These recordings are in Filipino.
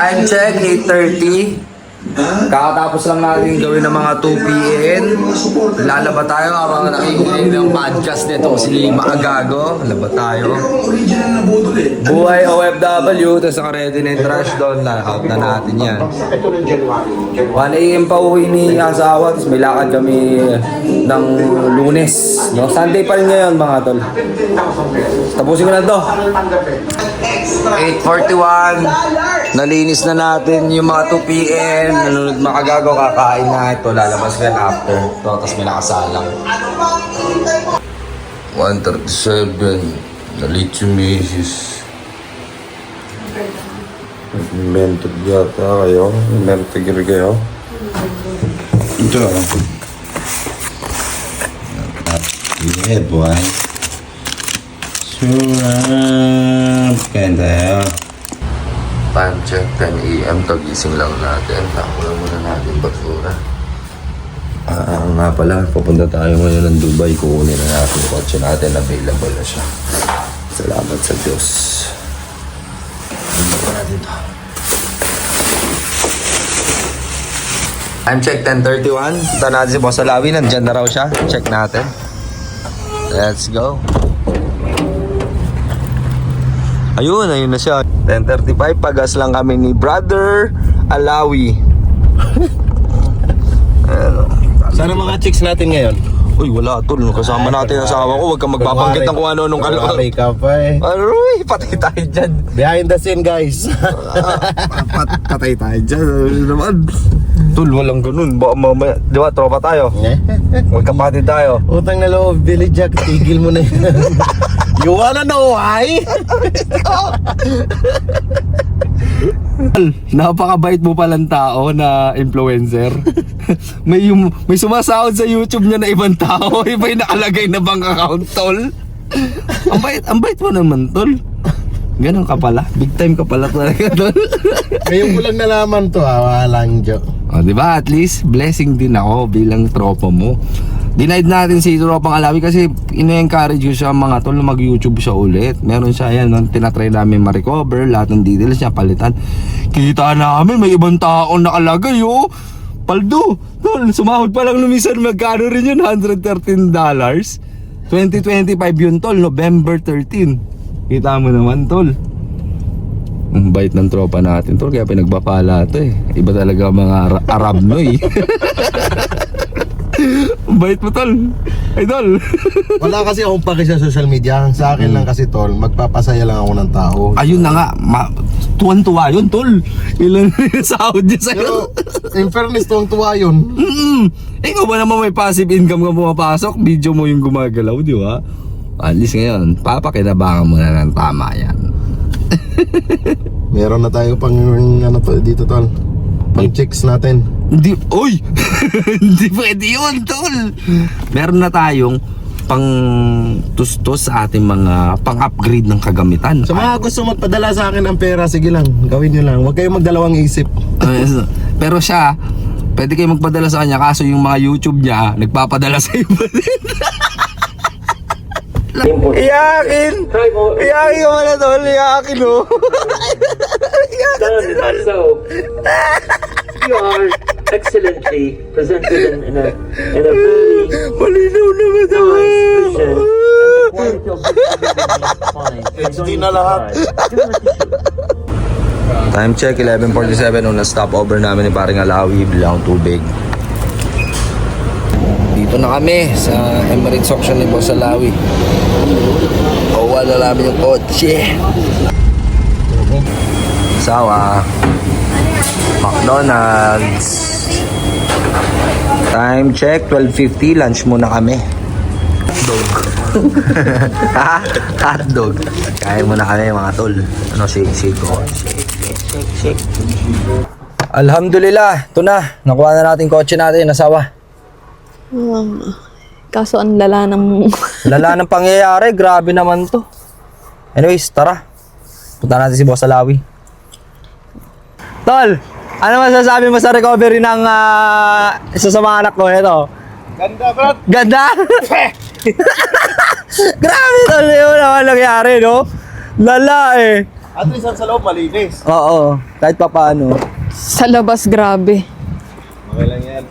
Time check, 8.30. Kakatapos lang natin gawin ng mga 2 p.m. Lalaba tayo habang nakikinig ng podcast nito si Maagago. Laba tayo. Buhay OFW, tapos naka-ready na yung trash doon. Out na natin yan. 1 a.m. pa uwi ni asawa, tapos may lakad kami ng lunes. No? Sunday pa rin ngayon mga tol. Tapusin ko na to. 8.41 Nalinis na natin yung mga 2 p.m. Nanonood makagago, kakain na ito. Lalabas ka na after. Ito, tapos may nakasalang. 137 Nalit si Mrs. Mented yata kayo. Mented kayo. Ito. Yeah, boy. Surap. Ganda. Time check, 10 a.m. Tagising lang natin. Takulang muna natin basura. Ah, nga pala, pupunta tayo ngayon ng Dubai. Kukunin na natin yung kotse natin. Available na siya. Salamat sa Diyos. Ano pa natin to? Time check, 10.31. Punta natin si Boss Alawi. Nandyan na raw siya. Check natin. Let's go. Ayun, ayun na siya. 10.35, pagas lang kami ni Brother Alawi. ano? Sana mga chicks natin ngayon. Uy, wala tol. Kasama natin ang asawa ko. Huwag kang magbabanggit ng kung ano nung Wari kalaman. ka pa eh. Aroy, patay tayo dyan. Behind the scene guys. Pat patay tayo dyan. Ano naman? Tol, walang ganun. Baka mamaya, di ba, tropa tayo. Magkapatid tayo. Utang na loob, Billy Jack, tigil mo na yan. you wanna know why? Napakabait mo palang tao na influencer. may yung, may sumasahod sa YouTube niya na ibang tao, iba yung nakalagay na bank account tol. ang bait, ang bait mo naman tol. Ganon ka pala. Big time ka pala talaga tol. Ngayon ko lang nalaman to, ah, walang joke. o, di ba? At least blessing din ako bilang tropa mo. Denied natin si Tropang Alawi kasi ina-encourage ko siya mga tol na mag-YouTube siya ulit. Meron siya yan, no? tinatry namin ma-recover, lahat ng details niya, palitan. Kita namin, may ibang taong nakalagay, oh. Paldo, tol, sumahod pa lang lumisan, magkano rin yun? $113. 2025 yun, tol, November 13. Kita mo naman, tol. Ang bait ng tropa natin, tol, kaya pinagbapala to eh. Iba talaga mga Ara- Arab no eh. Bait mo, tol. Idol. Wala kasi akong paki sa social media. Sa akin lang kasi tol, magpapasaya lang ako ng tao. Ayun na nga, ma- tuwan-tuwa yun, tol. Ilan sahod niya Pero sa'yo? in fairness, tuwang tuwa yun. Mm-mm. Ikaw ba naman may passive income ka pumapasok? Video mo yung gumagalaw, di ba? At least ngayon, papakinabangan mo na ng tama yan. Meron na tayo pang ano to, dito tol. Pang chicks natin. Hindi, oy! Hindi pwede yun, tol! Meron na tayong pang tustos sa ating mga pang-upgrade ng kagamitan. Sa mga gusto magpadala sa akin ng pera, sige lang, gawin nyo lang. Huwag kayong magdalawang isip. Pero siya, pwede kayo magpadala sa kanya kaso yung mga YouTube niya, nagpapadala sa iba din. Iyakin! Iyakin ka wala tol, iyakin oh. done. So, you are excellently presented in, in a in a very Malinaw naman nice vision. The quality of this. HD na lahat. Time check, 11.47. Nung na-stopover namin ni Paring Alawi, bilang tubig. Dito na kami sa Emirates Auction ni Boss Alawi. Kawa na namin yung kotse. Sawa. McDonald's. Time check, 12.50. Lunch muna kami. Dog. ha? Hot dog. Kain muna kami mga tol. Ano, shake, shake ko. Shake, shake, shake, shake. Alhamdulillah, ito na. Nakuha na natin kotse natin, nasawa. Um, kaso ang lala ng... Lala ng pangyayari, grabe naman to. Anyways, tara. Punta natin si Boss Alawi. Tol, ano masasabi mo sa recovery ng ah, isa sa mga anak ko? Ito. Ganda, bro. Ganda! Grabe tol, yun naman nangyari, no? Lala eh. At least sa loob malinis. Oo, kahit pa paano. Sa labas, grabe. Okay lang yan.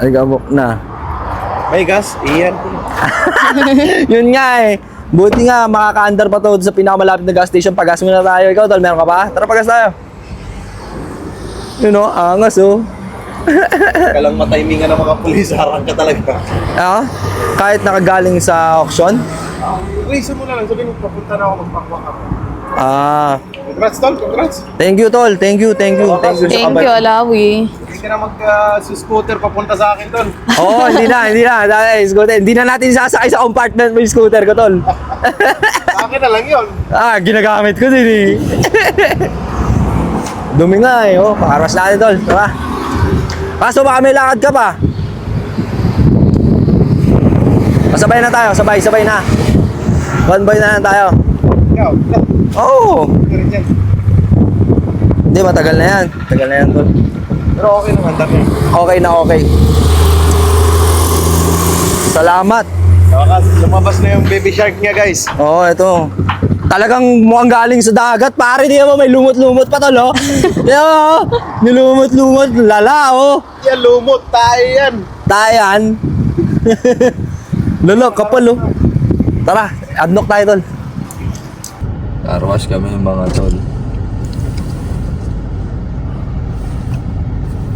Ay, gabok na. May gas? Iyan. Yun nga eh. Buti nga, makaka-under pa to sa pinakamalapit na gas station. Pagas muna tayo. Ikaw, tol, meron ka pa? Tara, pagas tayo. Yun o, angas oh. Kalang matimingan ng mga pulis, harang ka talaga. Ah, kahit nakagaling sa auction. Reason mo na lang, sabihin mo, papunta na ako magpakwak ako. Ah, Congrats, tol. Congrats. thank you, tol. Thank you, thank you. Thank you Thank you, Alawi. Hindi ka na mag-scooter papunta sa akin, tol. Oo, oh, hindi na, hindi na. Dahil, scooter. Hindi na natin sasakay sa compartment mo yung scooter ko, tol. Sa akin na lang yun. Ah, ginagamit ko din eh. Dumi nga eh, oh. Pakarwas natin, tol. Tara. Kaso baka may lakad ka pa. Pasabay na tayo, sabay, sabay na. Convoy na lang tayo. Ikaw, Oo. Oh, hindi, matagal na yan. Matagal na yan, tol. Pero okay naman, dami. Okay na okay. Salamat. Lumabas na yung baby shark niya, guys. Oo, oh, ito. Talagang mukhang galing sa dagat. Pare, di ba may lumot-lumot pa tol, oh. Di ba? Nilumot-lumot. Lala, oh. Yan, lumot. Tayo yan. Tayan. Lolo, kapal, oh. Tara, adnok tayo, tol. Carwash kami ng mga tol.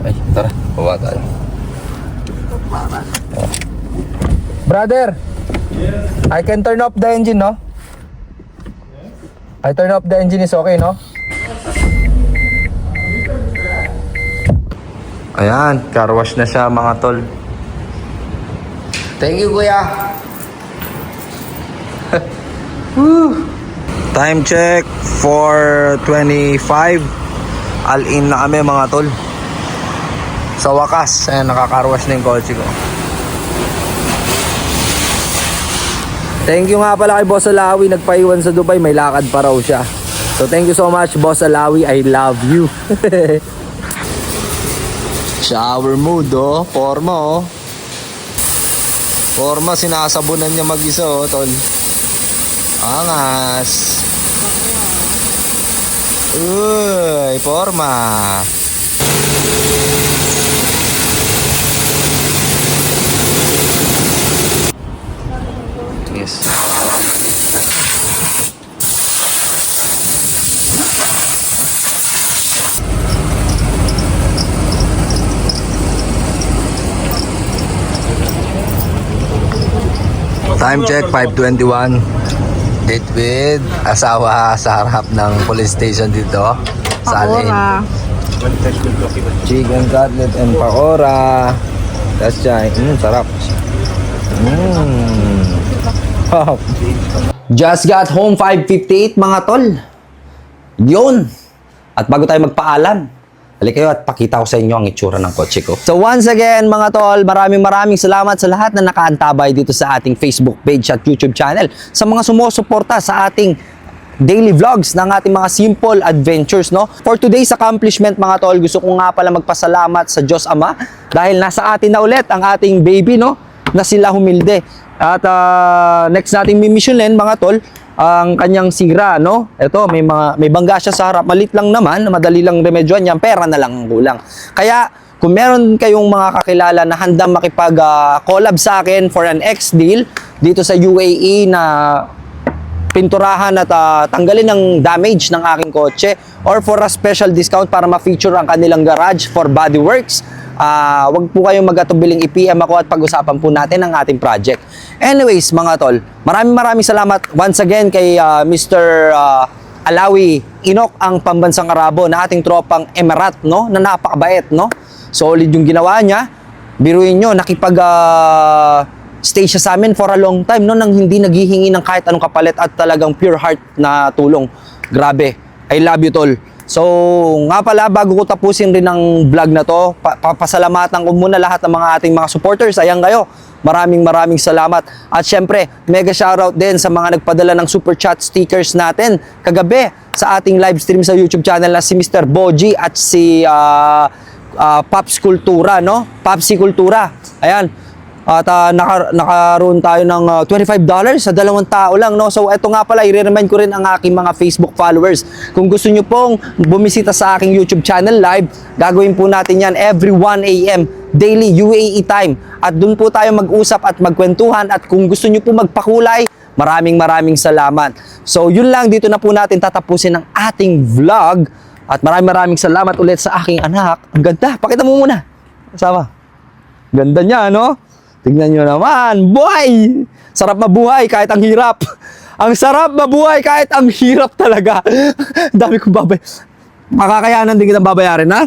Ay, tara. Bawa tayo. Brother! I can turn off the engine, no? I turn off the engine is okay, no? Ayan, car wash na siya mga tol. Thank you, kuya. Woo. Time check 4.25 All in na kami mga tol Sa wakas Ayan nakakarwash na yung kotse ko Thank you nga pala kay Boss Alawi. Nagpaiwan sa Dubai May lakad pa raw siya. So thank you so much Boss Alawi. I love you. Shower mood oh. Forma oh. Forma sinasabunan niya mag-isa oh tol. Angas. Uy, forma. Yes. Time check 521 Date with asawa sa harap ng police station dito sa Alin. Chicken cutlet and pakora. That's siya. Mm, sarap. Mm. Just got home 5.58 mga tol. Yun. At bago tayo magpaalam, Halika kayo at pakita ko sa inyo ang itsura ng kotse ko. So once again mga tol, maraming maraming salamat sa lahat na nakaantabay dito sa ating Facebook page at YouTube channel. Sa mga sumusuporta sa ating daily vlogs ng ating mga simple adventures, no? For today's accomplishment mga tol, gusto ko nga pala magpasalamat sa Diyos Ama dahil nasa atin na ulit ang ating baby, no? Na sila humilde. At ah, next nating mimisyonin mga tol, ang kanyang sira, no? Ito, may mga may bangga siya sa harap, malit lang naman, madali lang remedyohan yan, pera na lang ang kulang. Kaya kung meron kayong mga kakilala na handang makipag-collab sa akin for an X deal dito sa UAE na pinturahan at ah, tanggalin ng damage ng aking kotse or for a special discount para ma-feature ang kanilang garage for bodyworks, ah wag po kayong magatubiling i-PM ako at pag-usapan po natin ang ating project. Anyways, mga tol, maraming maraming salamat once again kay ah, Mr. ah, Alawi Inok ang pambansang Arabo na ating tropang Emirat, no? Na napakabait, no? Solid yung ginawa niya. Biruin nyo, nakipag ah, stay siya sa amin for a long time, no? Nang hindi naghihingi ng kahit anong kapalit at talagang pure heart na tulong. Grabe. I love you, tol. So, nga pala, bago ko tapusin rin ang vlog na to, pa- papasalamatan ko muna lahat ng mga ating mga supporters. Ayan kayo. Maraming maraming salamat. At syempre, mega shoutout din sa mga nagpadala ng super chat stickers natin kagabi sa ating live stream sa YouTube channel na si Mr. Boji at si ah, ah, Paps Kultura, no? Papsi Kultura. Ayan. At ah, naka, nakaroon tayo ng ah, $25 sa dalawang tao lang. No? So ito nga pala, i-remind ko rin ang aking mga Facebook followers. Kung gusto nyo pong bumisita sa aking YouTube channel live, gagawin po natin yan every 1 a.m. daily UAE time. At doon po tayo mag-usap at magkwentuhan. At kung gusto nyo po magpakulay, maraming maraming salamat. So yun lang, dito na po natin tatapusin ang ating vlog. At maraming maraming salamat ulit sa aking anak. Ang ganda. Pakita mo muna. Sama. Ganda niya, no? Tingnan nyo naman. Buhay! Sarap mabuhay kahit ang hirap. Ang sarap mabuhay kahit ang hirap talaga. Dami kong babay. Makakayanan din kitang babayarin, ha?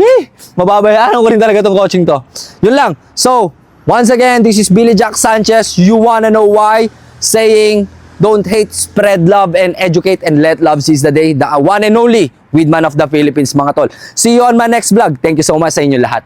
Eh, mababayaran ko rin talaga tong coaching to. Yun lang. So, once again, this is Billy Jack Sanchez. You wanna know why? Saying, don't hate, spread love, and educate, and let love seize the day. The one and only with man of the Philippines, mga tol. See you on my next vlog. Thank you so much sa inyo lahat.